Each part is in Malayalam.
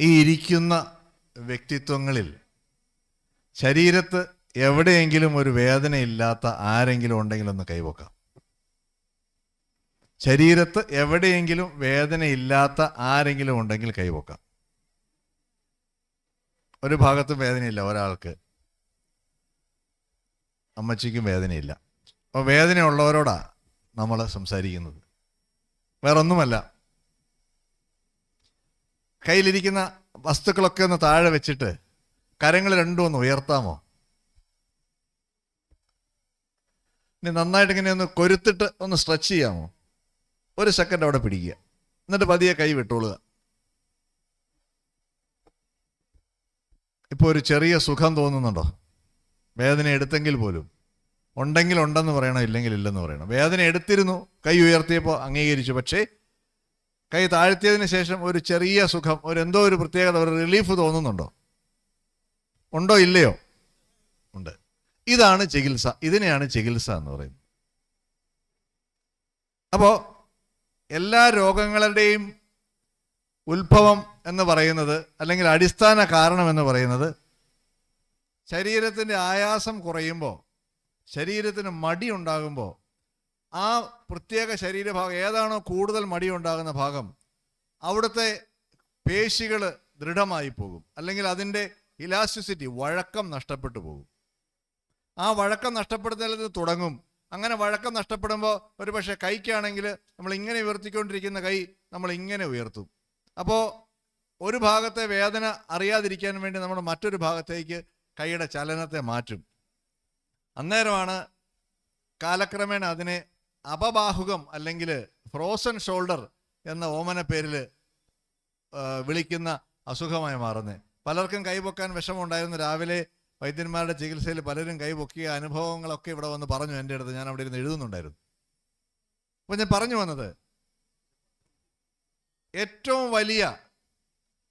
ഈ ഇരിക്കുന്ന വ്യക്തിത്വങ്ങളിൽ ശരീരത്ത് എവിടെയെങ്കിലും ഒരു വേദനയില്ലാത്ത ആരെങ്കിലും ഉണ്ടെങ്കിൽ ഒന്ന് കൈവക്കാം. ശരീരത്ത് എവിടെയെങ്കിലും വേദനയില്ലാത്ത ആരെങ്കിലും ഉണ്ടെങ്കിൽ കൈവക്കാം. ഒരു ഭാഗത്തും വേദനയില്ല ഒരാൾക്ക്. അമ്മച്ചിക്കും വേദനയില്ല. അപ്പോൾ വേദനയുള്ളവരോടാണ് നമ്മൾ സംസാരിക്കുന്നത്. വേറൊന്നുമല്ല. കയ്യിലിരിക്കുന്ന വസ്തുക്കളൊക്കെ ഒന്ന് താഴെ വെച്ചിട്ട് കരങ്ങൾ രണ്ടും ഒന്ന് ഉയർത്താമോ? ഇനി നന്നായിട്ട് ഇങ്ങനെ ഒന്ന് കൊരുത്തിട്ട് ഒന്ന് സ്ട്രെച്ച് ചെയ്യാമോ? ഒരു സെക്കൻഡ് അവിടെ പിടിക്കുക. എന്നിട്ട് പതിയെ കൈ വിട്ടോളുക. ഇപ്പോൾ ഒരു ചെറിയ സുഖം തോന്നുന്നുണ്ടോ? വേദന എടുത്തെങ്കിൽ പോലും. ഉണ്ടെങ്കിൽ ഉണ്ടെന്ന് പറയണം ഇല്ലെങ്കിൽ ഇല്ലെന്ന് പറയണം? വേദന എടുത്തിരുന്നു കൈ ഉയർത്തിയപ്പോൾ അംഗീകരിച്ചു. പക്ഷേ കൈ താഴ്ത്തിയതിന് ശേഷം ഒരു ചെറിയ സുഖം ഒരു എന്തോ ഒരു പ്രത്യേകത ഒരു റിലീഫ് തോന്നുന്നുണ്ടോ? ഉണ്ടോ ഇല്ലയോ? ഉണ്ട്. ഇതാണ് ചികിത്സ. ഇതിനെയാണ് ചികിത്സ എന്ന് പറയുന്നത്. അപ്പോൾ എല്ലാ രോഗങ്ങളുടെയും ഉത്ഭവം എന്ന് പറയുന്നത് അല്ലെങ്കിൽ അടിസ്ഥാന കാരണം എന്ന് പറയുന്നത് ശരീരത്തിന്റെ ആയാസം കുറയുമ്പോൾ ശരീരത്തിന് മടി ഉണ്ടാകുമ്പോൾ ആ പ്രത്യേക ശരീരഭാഗം ഏതാണോ കൂടുതൽ മടി ഉണ്ടാകുന്ന ഭാഗം അവിടുത്തെ പേശികൾ ദൃഢമായി പോകും. അല്ലെങ്കിൽ അതിന്റെ ഇലാസ്റ്റിസിറ്റി വഴക്കം നഷ്ടപ്പെട്ടു പോകും. ആ വഴക്കം നഷ്ടപ്പെടുന്നതിൽ തുടങ്ങും. അങ്ങനെ വഴക്കം നഷ്ടപ്പെടുമ്പോൾ ഒരു പക്ഷേ കൈക്കാണെങ്കിൽ നമ്മൾ ഇങ്ങനെ ഉയർത്തിക്കൊണ്ടിരിക്കുന്ന കൈ നമ്മൾ ഇങ്ങനെ ഉയർത്തും. അപ്പോൾ ഒരു ഭാഗത്തെ വേദന അറിയാതിരിക്കാൻ വേണ്ടി നമ്മൾ മറ്റൊരു ഭാഗത്തേക്ക് കൈയുടെ ചലനത്തെ മാറ്റും. അന്നേരമാണ് കാലക്രമേണ അതിനെ അപബാഹുകം അല്ലെങ്കിൽ ഫ്രോസൺ ഷോൾഡർ എന്ന ഓമന പേരിൽ വിളിക്കുന്ന അസുഖമായി മാറുന്നത് പലർക്കും കൈപൊക്കാൻ വിഷമമുണ്ടായിരുന്നു. രാവിലെ വൈദ്യന്മാരുടെ ചികിത്സയിൽ പലരും കൈപൊക്കിയ അനുഭവങ്ങളൊക്കെ ഇവിടെ വന്ന് പറഞ്ഞു എന്റെ അടുത്ത്. ഞാൻ അവിടെ ഇരുന്ന് എഴുതുന്നുണ്ടായിരുന്നു. അപ്പോൾ ഞാൻ പറഞ്ഞു വന്നത് ഏറ്റവും വലിയ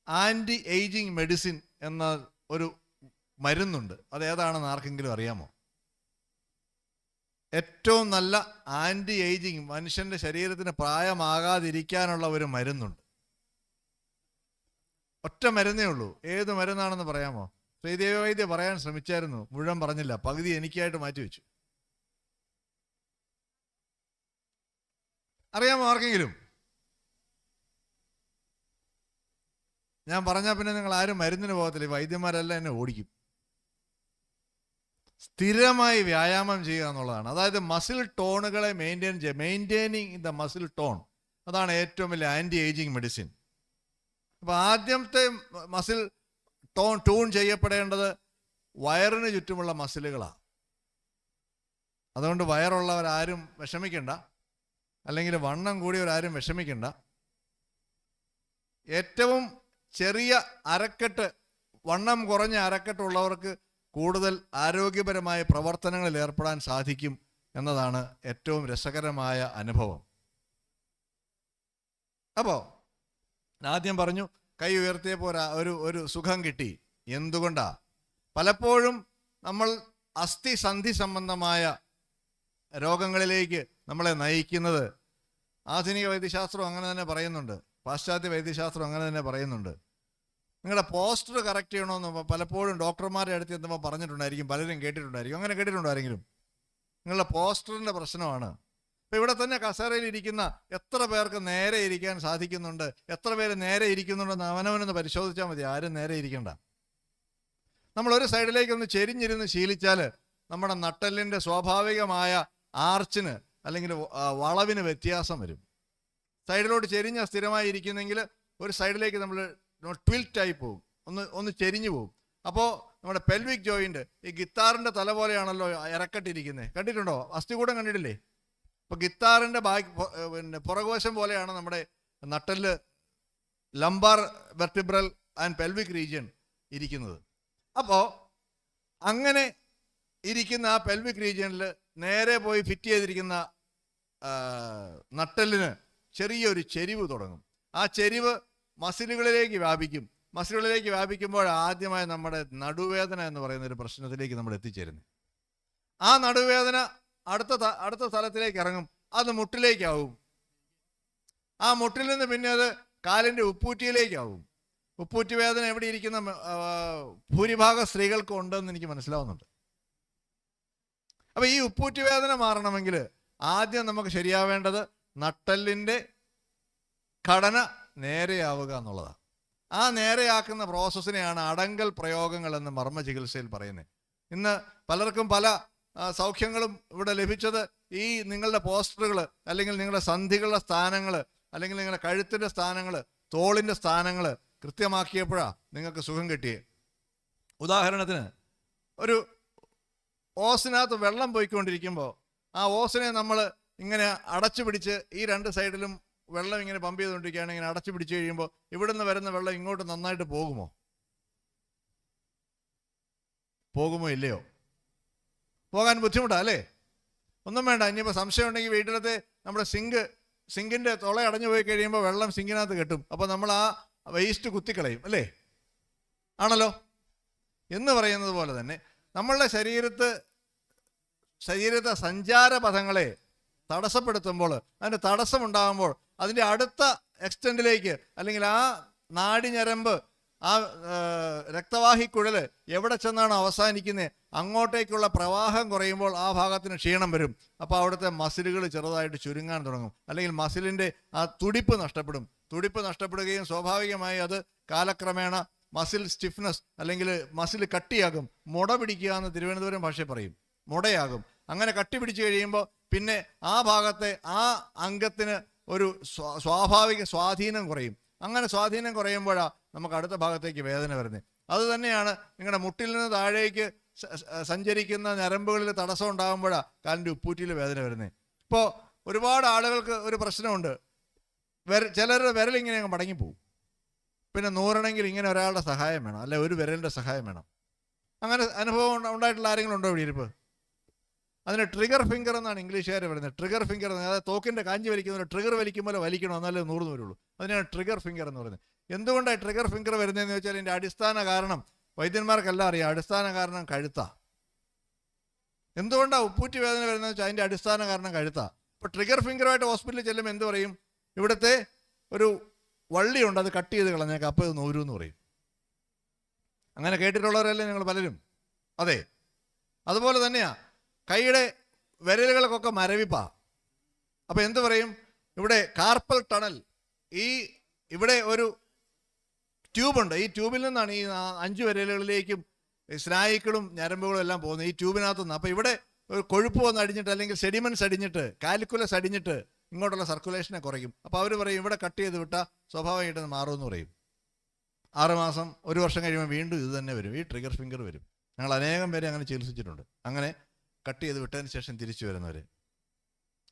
ആന്റി എയ്ജിങ് മെഡിസിൻ എന്ന ഒരു മരുന്നുണ്ട്. അത് ഏതാണെന്ന് ആർക്കെങ്കിലും അറിയാമോ? ഏറ്റവും നല്ല ആന്റി ഏജിങ് മനുഷ്യന്റെ ശരീരത്തിന് പ്രായമാകാതിരിക്കാനുള്ള ഒരു മരുന്നുണ്ട്. ഒറ്റ മരുന്നേ ഉള്ളൂ. ഏത് മരുന്നാണെന്ന് പറയാമോ? ശ്രീദേവ വൈദ്യ പറയാൻ ശ്രമിച്ചായിരുന്നു. മുഴുവൻ പറഞ്ഞില്ല. പകുതി എനിക്കായിട്ട് മാറ്റിവെച്ചു അറിയാമോ ആർക്കെങ്കിലും? ഞാൻ പറഞ്ഞാൽ പിന്നെ നിങ്ങൾ ആരും മരുന്നിന് പോകത്തില്ല. വൈദ്യന്മാരെല്ലാം എന്നെ ഓടിക്കും. സ്ഥിരമായി വ്യായാമം ചെയ്യുക എന്നുള്ളതാണ്. അതായത് മസിൽ ടോണുകളെ മെയിന്റെയിൻ ചെയ്യുക മെയിന്റെയിനിങ് ദ മസിൽ ടോൺ അതാണ് ഏറ്റവും വലിയ ആന്റി ഏജിങ് മെഡിസിൻ അപ്പോൾ ആദ്യത്തെ മസിൽ ടോൺ ട്യൂൺ ചെയ്യപ്പെടേണ്ടത് വയറിന് ചുറ്റുമുള്ള മസിലുകളാണ് അതുകൊണ്ട് വയറുള്ളവരാരും വിഷമിക്കണ്ട. അല്ലെങ്കിൽ വണ്ണം കൂടിയവരാരും വിഷമിക്കണ്ട. ഏറ്റവും ചെറിയ അരക്കെട്ട് വണ്ണം കുറഞ്ഞ അരക്കെട്ടുള്ളവർക്ക് കൂടുതൽ ആരോഗ്യപരമായ പ്രവർത്തനങ്ങളിൽ ഏർപ്പെടാൻ സാധിക്കും എന്നതാണ് ഏറ്റവും രസകരമായ അനുഭവം. അപ്പോൾ ആദ്യം പറഞ്ഞു കൈ ഉയർത്തിയപ്പോൾ ഒരു ഒരു സുഖം കിട്ടി. എന്തുകൊണ്ടാ? പലപ്പോഴും നമ്മൾ അസ്ഥി സന്ധി സംബന്ധമായ രോഗങ്ങളിലേക്ക് നമ്മളെ നയിക്കുന്നത് ആധുനിക വൈദ്യശാസ്ത്രം അങ്ങനെ തന്നെ പറയുന്നുണ്ട്. പാശ്ചാത്യ വൈദ്യശാസ്ത്രം അങ്ങനെ തന്നെ പറയുന്നുണ്ട്. നിങ്ങളുടെ പോസ്റ്റർ കറക്റ്റ് ചെയ്യണമെന്ന് പലപ്പോഴും ഡോക്ടർമാരെ അടുത്ത് എത്തുമ്പോൾ പറഞ്ഞിട്ടുണ്ടായിരിക്കും പലരും കേട്ടിട്ടുണ്ടായിരിക്കും. അങ്ങനെ കേട്ടിട്ടുണ്ടോ ആരെങ്കിലും നിങ്ങളുടെ പോസ്റ്ററിന്റെ പ്രശ്നമാണ്. ഇപ്പം ഇവിടെ തന്നെ കസേരയിൽ ഇരിക്കുന്ന എത്ര പേർക്ക് നേരെ ഇരിക്കാൻ സാധിക്കുന്നുണ്ട് എത്ര പേര് നേരെ ഇരിക്കുന്നുണ്ടെന്ന് അവനവനൊന്ന് പരിശോധിച്ചാൽ മതി ആരും നേരെ ഇരിക്കണ്ട. നമ്മൾ ഒരു സൈഡിലേക്കൊന്ന് ചെരിഞ്ഞിരുന്ന് ശീലിച്ചാൽ നമ്മുടെ നട്ടലിന്റെ സ്വാഭാവികമായ ആർച്ചിന് അല്ലെങ്കിൽ വളവിന് വ്യത്യാസം വരും. സൈഡിലോട്ട് ചെരിഞ്ഞ സ്ഥിരമായി ഇരിക്കുന്നെങ്കിൽ ഒരു സൈഡിലേക്ക് നമ്മൾ ട്വിൽറ്റായി പോകും. ഒന്ന് ഒന്ന് ചെരിഞ്ഞു പോകും. അപ്പോൾ നമ്മുടെ പെൽവിക് ജോയിന്റ് ഈ ഗിത്താറിന്റെ തല പോലെയാണല്ലോ ഇറക്കട്ടിരിക്കുന്നത് കണ്ടിട്ടുണ്ടോ? അസ്ഥികൂടം കണ്ടിട്ടില്ലേ? അപ്പോൾ ഗിത്താറിന്റെ ബാക്ക് പിന്നെ പുറകോശം പോലെയാണ് നമ്മുടെ നട്ടൽ lumbar vertebral and pelvic region ഇരിക്കുന്നത്. അപ്പോൾ അങ്ങനെ ഇരിക്കുന്ന ആ പെൽവിക് റീജിയനിൽ നേരെ പോയി ഫിറ്റ് ചെയ്തിരിക്കുന്ന നട്ടലിന് ചെറിയൊരു ചെരിവ് തുടങ്ങും. ആ ചെരിവ് മസിലുകളിലേക്ക് വ്യാപിക്കും. മസിലുകളിലേക്ക് വ്യാപിക്കുമ്പോൾ ആദ്യമായി നമ്മുടെ നടുവേദന എന്ന് പറയുന്ന ഒരു പ്രശ്നത്തിലേക്ക് നമ്മൾ എത്തിച്ചേരുന്നു. ആ നടുവേദന അടുത്ത അടുത്ത സ്ഥലത്തിലേക്ക് ഇറങ്ങും. അത് മുട്ടിലേക്കാവും. ആ മുട്ടിൽ നിന്ന് പിന്നെ അത് കാലിന്റെ ഉപ്പൂറ്റിയിലേക്കാവും. ഉപ്പൂറ്റി വേദന എവിടെ ഇരിക്കുന്ന ഭൂരിഭാഗം സ്ത്രീകൾക്കും ഉണ്ടെന്ന് എനിക്ക് മനസ്സിലാവുന്നുണ്ട്. അപ്പൊ ഈ ഉപ്പൂറ്റി വേദന മാറണമെങ്കിൽ ആദ്യം നമുക്ക് ശരിയാവേണ്ടത് നട്ടലിന്റെ ഘടന നേരെയാവുക എന്നുള്ളതാണ്. ആ നേരെയാക്കുന്ന പ്രോസസ്സിനെയാണ് അടങ്കൽ പ്രയോഗങ്ങൾ എന്ന് മർമ്മ ചികിത്സയിൽ പറയുന്നത്. ഇന്ന് പലർക്കും പല സൗഖ്യങ്ങളും ഇവിടെ ലഭിച്ചത് ഈ നിങ്ങളുടെ പോസ്റ്ററുകൾ അല്ലെങ്കിൽ നിങ്ങളുടെ സന്ധികളുടെ സ്ഥാനങ്ങൾ അല്ലെങ്കിൽ നിങ്ങളുടെ കഴുത്തിന്റെ സ്ഥാനങ്ങൾ തോളിന്റെ സ്ഥാനങ്ങൾ കൃത്യമാക്കിയപ്പോഴാണ് നിങ്ങൾക്ക് സുഖം കിട്ടിയേ. ഉദാഹരണത്തിന് ഒരു ഓസിനകത്ത് വെള്ളം പോയിക്കൊണ്ടിരിക്കുമ്പോൾ ആ ഓസിനെ നമ്മൾ ഇങ്ങനെ അടച്ചു പിടിച്ച് ഈ രണ്ട് സൈഡിലും വെള്ളം ഇങ്ങനെ പമ്പ് ചെയ്തുകൊണ്ടിരിക്കുകയാണ് ഇങ്ങനെ അടച്ചു പിടിച്ചു കഴിയുമ്പോൾ ഇവിടുന്ന് വരുന്ന വെള്ളം ഇങ്ങോട്ട് നന്നായിട്ട് പോകുമോ? പോകുമോ ഇല്ലയോ? പോകാൻ ബുദ്ധിമുട്ടാ അല്ലേ? ഒന്നും വേണ്ട ഇനിയിപ്പോൾ സംശയം ഉണ്ടെങ്കിൽ വീട്ടിലത്തെ നമ്മുടെ സിങ്ക് സിങ്കിന്റെ തുള അടഞ്ഞു പോയി കഴിയുമ്പോൾ വെള്ളം സിങ്കിനകത്ത് കെട്ടും. അപ്പോൾ നമ്മൾ ആ വേസ്റ്റ് കുത്തിക്കളയും അല്ലേ? ആണല്ലോ? എന്ന് പറയുന്നത് പോലെ തന്നെ നമ്മളുടെ ശരീരത്ത് ശരീരത്തെ സഞ്ചാരപഥങ്ങളെ തടസ്സപ്പെടുത്തുമ്പോൾ അതിന്റെ തടസ്സമുണ്ടാകുമ്പോൾ അതിന്റെ അടുത്ത എക്സ്റ്റൻഡിലേക്ക് അല്ലെങ്കിൽ ആ നാടിഞരമ്പ് ആ രക്തവാഹി എവിടെ ചെന്നാണ് അവസാനിക്കുന്നത് അങ്ങോട്ടേക്കുള്ള പ്രവാഹം കുറയുമ്പോൾ ആ ഭാഗത്തിന് ക്ഷീണം വരും. അപ്പോൾ അവിടുത്തെ മസിലുകൾ ചെറുതായിട്ട് ചുരുങ്ങാൻ തുടങ്ങും. അല്ലെങ്കിൽ മസിലിന്റെ ആ തുടിപ്പ് നഷ്ടപ്പെടും. തുടിപ്പ് നഷ്ടപ്പെടുകയും സ്വാഭാവികമായി അത് കാലക്രമേണ മസിൽ സ്റ്റിഫ്നെസ് അല്ലെങ്കിൽ മസിൽ കട്ടിയാകും. മുട പിടിക്കുക എന്ന് തിരുവനന്തപുരം ഭാഷ പറയും. മുടയാകും. അങ്ങനെ കട്ടി പിടിച്ചു കഴിയുമ്പോൾ പിന്നെ ആ ഭാഗത്തെ ആ അംഗത്തിന് ഒരു സ്വാഭാവിക സ്വാധീനം കുറയും. അങ്ങനെ സ്വാധീനം കുറയുമ്പോഴാണ് നമുക്ക് അടുത്ത ഭാഗത്തേക്ക് വേദന വരുന്നത് അതുതന്നെയാണ് നിങ്ങളുടെ മുട്ടിൽ നിന്ന് താഴേക്ക് സഞ്ചരിക്കുന്ന ഞരമ്പുകളിൽ തടസ്സം ഉണ്ടാകുമ്പോഴാണ് കാലിന്റെ ഉപ്പൂറ്റിയിൽ വേദന വരുന്നത് ഇപ്പോൾ ഒരുപാട് ആളുകൾക്ക് ഒരു പ്രശ്നമുണ്ട്. വിര ചിലരുടെ വിരലിങ്ങനെ അങ്ങ് മടങ്ങിപ്പോവും പിന്നെ നൂറണമെങ്കിൽ ഇങ്ങനെ ഒരാളുടെ സഹായം വേണം. അല്ലെ ഒരു വിരലിന്റെ സഹായം വേണം. അങ്ങനെ അനുഭവം ഉണ്ടായിട്ടുള്ള ആരെങ്കിലും ഉണ്ടോ ഇവിടെ ഇരിപ്പ്? അതിന് ട്രിഗർ ഫിംഗർ എന്നാണ് ഇംഗ്ലീഷുകാർ പറയുന്നത്. ട്രിഗർ ഫിംഗർ എന്ന് അതായത് തോക്കിന്റെ കാഞ്ചി വലിക്കുന്ന ട്രിഗർ വലിക്കുമ്പോൾ വലിക്കണം എന്നാലേ നൂറ് വരുള്ളൂ അതിനാണ് ട്രിഗർ ഫിംഗർ എന്ന് പറയുന്നത്. എന്തുകൊണ്ടാണ് ട്രിഗർ ഫിംഗർ വരുന്നതെന്ന് വെച്ചാൽ ഇതിന്റെ അടിസ്ഥാന കാരണം വൈദ്യന്മാർക്കെല്ലാം അറിയാം. അടിസ്ഥാന കാരണം കഴുത്താ. എന്തുകൊണ്ടാണ് ഉപ്പൂറ്റി വേദന വരുന്നത് വെച്ചാൽ അതിന്റെ അടിസ്ഥാന കാരണം കഴുത്താ. അപ്പോൾ ട്രിഗർ ഫിംഗറുമായിട്ട് ഹോസ്പിറ്റലിൽ ചെല്ലുമ്പോൾ എന്ത് പറയും? ഇവിടുത്തെ ഒരു വള്ളിയുണ്ട് അത് കട്ട് ചെയ്ത് കളഞ്ഞേക്കാം. അപ്പോൾ ഇത് നൂരു എന്ന് പറയും. അങ്ങനെ കേട്ടിട്ടുള്ളവരല്ലേ നിങ്ങൾ പലരും? അതെ. അതുപോലെ തന്നെയാ. കൈയുടെ വിരലുകൾക്കൊക്കെ മരവിപ്പാ. അപ്പോൾ എന്തു പറയും? ഇവിടെ കാർപ്പൽ ടണൽ ഈ ഇവിടെ ഒരു ട്യൂബുണ്ട് ഈ ട്യൂബിൽ നിന്നാണ് ഈ അഞ്ച് വിരലുകളിലേക്കും സ്നായിക്കളും ഞരമ്പുകളും എല്ലാം പോകുന്നത് ഈ ട്യൂബിനകത്ത് നിന്ന്. അപ്പോൾ ഇവിടെ ഒരു കൊഴുപ്പ് വന്ന് അടിഞ്ഞിട്ട് അല്ലെങ്കിൽ സെഡിമെന്റ്സ് അടിഞ്ഞിട്ട് കാൽക്കുലസ് അടിഞ്ഞിട്ട് ഇങ്ങോട്ടുള്ള സർക്കുലേഷനെ കുറയ്ക്കും. അപ്പോൾ അവർ പറയും ഇവിടെ കട്ട് ചെയ്ത് വിട്ടാൽ സ്വാഭാവികമായിട്ട് മാറും മാറുമെന്ന് പറയും. ആറുമാസം ഒരു വർഷം കഴിയുമ്പോൾ വീണ്ടും ഇത് തന്നെ വരും. ഈ ട്രിഗർ ഫിംഗർ വരും. ഞങ്ങൾ അനേകം പേരെ അങ്ങനെ ചികിത്സിച്ചിട്ടുണ്ട്. അങ്ങനെ കട്ട് ചെയ്ത് വിട്ടതിന് ശേഷം തിരിച്ചു വരുന്നവർ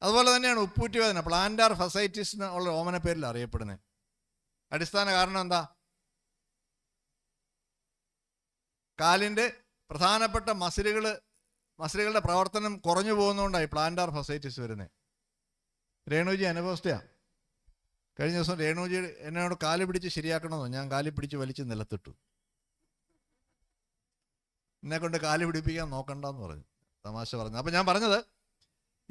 അതുപോലെ തന്നെയാണ് ഉപ്പൂറ്റി വേദന. പ്ലാന്റാർ ഫസൈറ്റിസ് എന്നുള്ള ഓമന പേരിൽ അറിയപ്പെടുന്നത്. അടിസ്ഥാന കാരണം എന്താ? കാലിന്റെ പ്രധാനപ്പെട്ട മസിലുകൾ മസിലുകളുടെ പ്രവർത്തനം കുറഞ്ഞു പോകുന്നതുകൊണ്ടായി പ്ലാന്റാർ ഫസൈറ്റിസ് വരുന്നത്. രേണുജി അനുഭവസ്ഥയാണ് കഴിഞ്ഞ ദിവസം രേണുജി എന്നോട് കാൽ പിടിച്ച് ശരിയാക്കണമെന്നോ? ഞാൻ കാൽ പിടിച്ച് വലിച്ച് നിലത്തിട്ടു. എന്നെ കൊണ്ട് കാൽ പിടിപ്പിക്കാൻ നോക്കണ്ടെന്ന് പറഞ്ഞു. തമാശ പറഞ്ഞു അപ്പം ഞാൻ പറഞ്ഞത്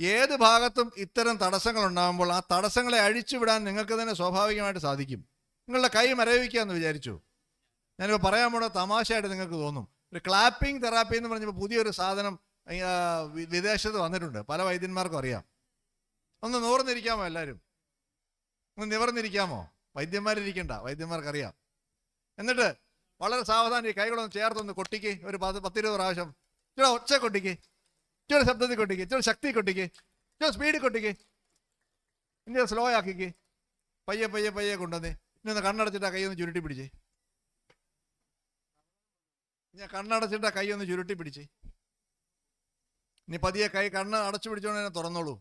ഏത് ഭാഗത്തും ഇത്തരം തടസ്സങ്ങൾ ഉണ്ടാകുമ്പോൾ ആ തടസ്സങ്ങളെ അഴിച്ചുവിടാൻ നിങ്ങൾക്ക് തന്നെ സ്വാഭാവികമായിട്ട് സാധിക്കും. നിങ്ങളുടെ കൈ മരവിക്കുക എന്ന് വിചാരിച്ചു. ഞാനിപ്പോൾ പറയാൻ പോണ തമാശയായിട്ട് നിങ്ങൾക്ക് തോന്നും. ഒരു ക്ലാപ്പിംഗ് തെറാപ്പി എന്ന് പറഞ്ഞപ്പോൾ പുതിയൊരു സാധനം വിദേശത്ത് വന്നിട്ടുണ്ട്. പല വൈദ്യന്മാർക്കും അറിയാം. ഒന്ന് നൂർന്നിരിക്കാമോ എല്ലാവരും? ഒന്ന് നിവർന്നിരിക്കാമോ? വൈദ്യന്മാരിരിക്കണ്ട വൈദ്യന്മാർക്കറിയാം. എന്നിട്ട് വളരെ സാവധാനം ഈ കൈകളൊന്ന് ചേർത്തൊന്ന് കൊട്ടിക്ക്. ഒരു പത്ത് പത്തിരുപത് പ്രാവശ്യം. ഒച്ച കൊട്ടിക്ക്. ഇച്ചിരി ശബ്ദത്തിൽ കൊട്ടിക്ക് ഇച്ചിരി ശക്തി കൊട്ടിക്ക് ഇച്ചിരി സ്പീഡിൽ കൊട്ടിക്ക്. ഇനി സ്ലോ ആക്കിക്ക്. പയ്യെ പയ്യെ പയ്യെ കൊണ്ടുവന്നേ ഇനി ഒന്ന് കണ്ണടച്ചിട്ട് ആ കൈ ഒന്ന് ചുരുട്ടി പിടിച്ചേ. ഞാൻ കണ്ണടച്ചിട്ട് ആ കൈ ഒന്ന് ചുരുട്ടി പിടിച്ചേ. ഇനി പതിയെ കൈ കണ്ണ് അടച്ചു പിടിച്ചോണ്ട് തന്നെ തുറന്നോളൂ.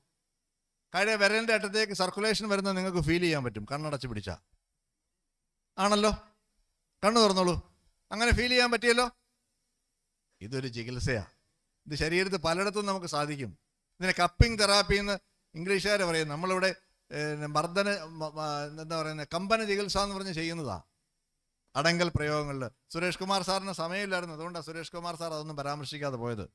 കൈയുടെ വിരലിന്റെ അറ്റത്തേക്ക് സർക്കുലേഷൻ വരുന്നത് നിങ്ങൾക്ക് ഫീൽ ചെയ്യാൻ പറ്റും. കണ്ണടച്ച് പിടിച്ചാൽ ആണല്ലോ? കണ്ണു തുറന്നോളൂ. അങ്ങനെ ഫീൽ ചെയ്യാൻ പറ്റിയല്ലോ? ഇതൊരു ചികിത്സയാ. ഇത് ശരീരത്തിൽ പലയിടത്തും നമുക്ക് സാധിക്കും. ഇതിനെ കപ്പിംഗ് തെറാപ്പി എന്ന് ഇംഗ്ലീഷുകാർ പറയും. നമ്മളിവിടെ മർദ്ദന എന്താ പറയുന്നത് കമ്പന ചികിത്സ എന്ന് പറഞ്ഞ് ചെയ്യുന്നതാ. അടങ്കൽ പ്രയോഗങ്ങളിൽ സുരേഷ് കുമാർ സാറിന് സമയമില്ലായിരുന്നു. അതുകൊണ്ടാണ് സുരേഷ് കുമാർ സാർ അതൊന്നും പരാമർശിക്കാതെ പോയത്.